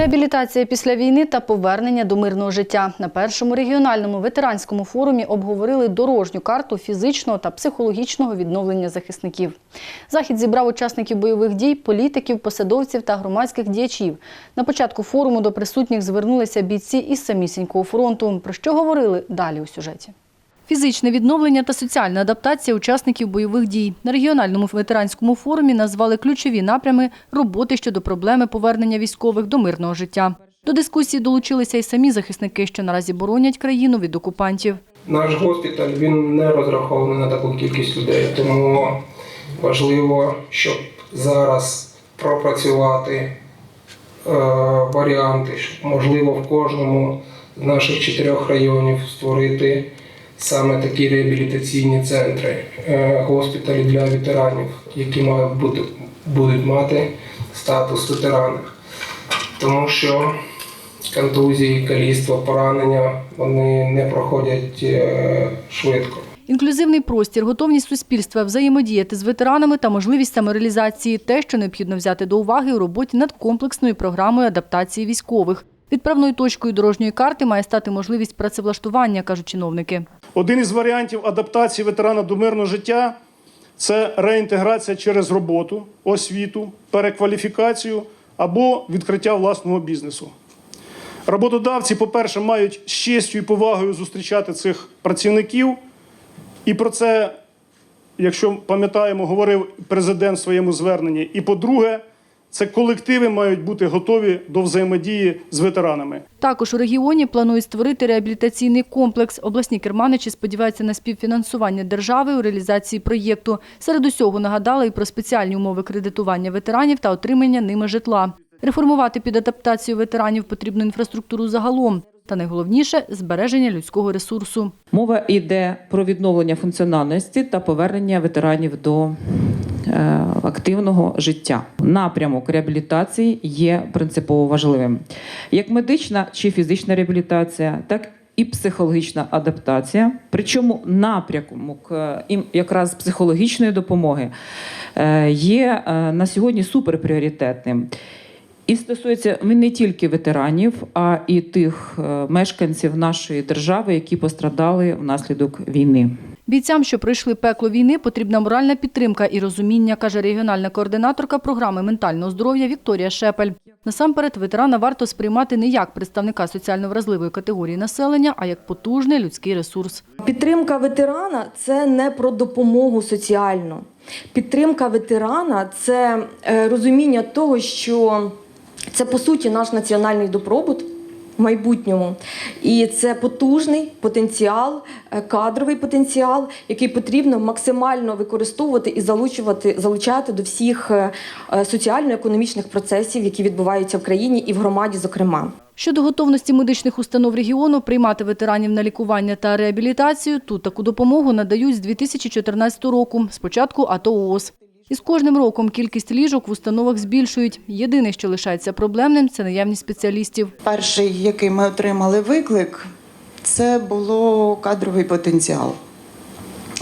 Реабілітація після війни та повернення до мирного життя на першому регіональному ветеранському форумі обговорили дорожню карту фізичного та психологічного відновлення захисників. Захід зібрав учасників бойових дій, політиків, посадовців та громадських діячів. На початку форуму до присутніх звернулися бійці із самісінького фронту. Про що говорили далі у сюжеті? Фізичне відновлення та соціальна адаптація учасників бойових дій на регіональному ветеранському форумі назвали ключові напрями роботи щодо проблеми повернення військових до мирного життя. До дискусії долучилися й самі захисники, що наразі боронять країну від окупантів. Наш госпіталь він не розрахований на таку кількість людей, тому важливо, щоб зараз пропрацювати е, варіанти, щоб можливо в кожному з наших чотирьох районів створити саме такі реабілітаційні центри, е, госпіталі для ветеранів, які мають бути, будуть мати статус ветерана. Тому що контузії, каліцтво, поранення вони не проходять е, швидко. Інклюзивний простір, готовність суспільства взаємодіяти з ветеранами та можливість самореалізації – те, що необхідно взяти до уваги у роботі над комплексною програмою адаптації військових. Відправною точкою дорожньої карти має стати можливість працевлаштування, кажуть чиновники. Один із варіантів адаптації ветерана до мирного життя це реінтеграція через роботу, освіту, перекваліфікацію або відкриття власного бізнесу. Роботодавці, по-перше, мають з честю і повагою зустрічати цих працівників, і про це, якщо пам'ятаємо, говорив президент в своєму зверненні. І по-друге, це колективи мають бути готові до взаємодії з ветеранами. Також у регіоні планують створити реабілітаційний комплекс. Обласні керманичі сподіваються на співфінансування держави у реалізації проєкту. Серед усього нагадали і про спеціальні умови кредитування ветеранів та отримання ними житла. Реформувати під адаптацію ветеранів потрібну інфраструктуру загалом. Та найголовніше збереження людського ресурсу. Мова йде про відновлення функціональності та повернення ветеранів до активного життя. Напрямок реабілітації є принципово важливим. Як медична чи фізична реабілітація, так і психологічна адаптація. Причому напрямок е, якраз психологічної допомоги е, є е, на сьогодні суперпріоритетним. І стосується він не тільки ветеранів, а і тих е, мешканців нашої держави, які пострадали внаслідок війни. Бійцям, що пройшли пекло війни, потрібна моральна підтримка і розуміння, каже регіональна координаторка програми ментального здоров'я Вікторія Шепель. Насамперед, ветерана варто сприймати не як представника соціально вразливої категорії населення, а як потужний людський ресурс. Підтримка ветерана це не про допомогу соціальну. Підтримка ветерана це е, розуміння того, що це по суті наш національний добробут. Майбутньому і це потужний потенціал, е, кадровий потенціал, який потрібно максимально використовувати і залучувати, залучати до всіх е, е, соціально-економічних процесів, які відбуваються в країні і в громаді, зокрема. Щодо готовності медичних установ регіону приймати ветеранів на лікування та реабілітацію, тут таку допомогу надають з 2014 року, спочатку АТО ООС. І з кожним роком кількість ліжок в установах збільшують. Єдине, що лишається проблемним, це наявність спеціалістів. Перший, який ми отримали виклик, це було кадровий потенціал.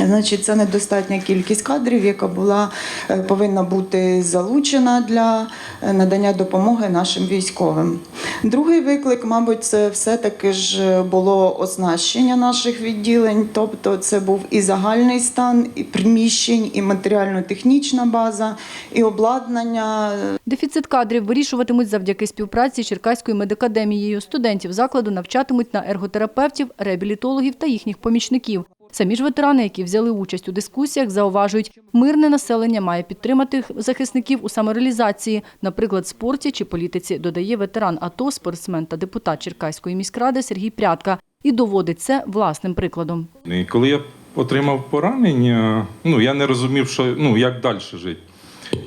Значить, це недостатня кількість кадрів, яка була е, повинна бути залучена для е, надання допомоги нашим військовим. Другий виклик, мабуть, це все-таки ж було оснащення наших відділень, тобто це був і загальний стан, і приміщень, і матеріально-технічна база, і обладнання. Дефіцит кадрів вирішуватимуть завдяки співпраці з Черкаською медакадемією. Студентів закладу навчатимуть на ерготерапевтів, реабілітологів та їхніх помічників. Самі ж ветерани, які взяли участь у дискусіях, зауважують, мирне населення має підтримати захисників у самореалізації, наприклад, спорті чи політиці, додає ветеран АТО, спортсмен та депутат Черкаської міськради Сергій Прядка. І доводить це власним прикладом. Коли я отримав поранення, ну я не розумів, що ну як далі жити.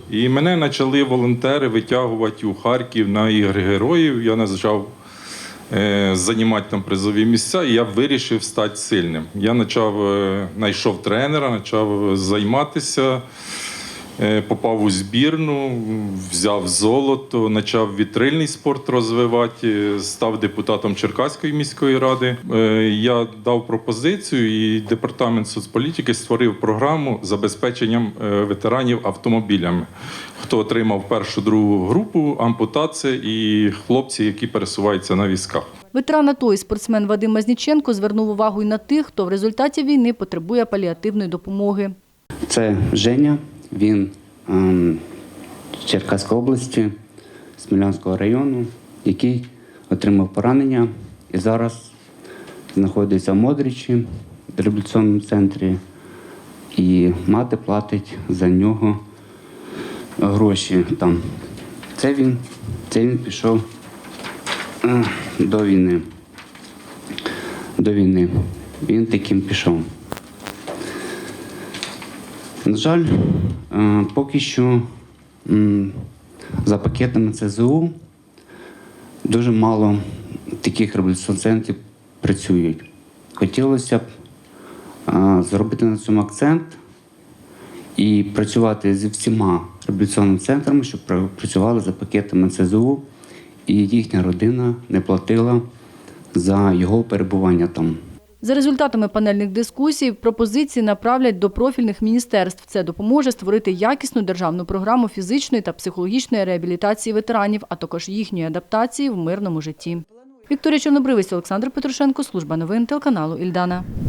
І мене почали волонтери витягувати у Харків на ігри героїв. Я е, займати там призові місця, і я вирішив стати сильним. Я почав, е, знайшов тренера, почав займатися. Е, Попав у збірну, взяв золото, почав вітрильний спорт розвивати, став депутатом Черкаської міської ради. Е, Я дав пропозицію, і департамент соцполітики створив програму з забезпеченням е, ветеранів автомобілями. Хто отримав першу другу групу, ампутація і хлопці, які пересуваються на візках. Ветеран АТО і спортсмен Вадим Мазніченко звернув увагу й на тих, хто в результаті війни потребує паліативної допомоги. Це Женя, він ем, з Черкаської області, Смілянського району, який отримав поранення і зараз знаходиться в Модрічі, в реабілітаційному центрі, і мати платить за нього гроші там. Це він, це він пішов е, до війни. До війни. Він таким пішов. На жаль, е, поки що за пакетами ЦЗУ дуже мало таких реабілітаційних центрів працюють. Хотілося б е, зробити на цьому акцент і працювати зі всіма реабілітаційними центрами, щоб працювали за пакетами ЦЗУ, і їхня родина не платила за його перебування там. За результатами панельних дискусій пропозиції направлять до профільних міністерств. Це допоможе створити якісну державну програму фізичної та психологічної реабілітації ветеранів, а також їхньої адаптації в мирному житті. Вікторія Чорнобривець, Олександр Петрушенко, служба новин телеканалу Ільдана.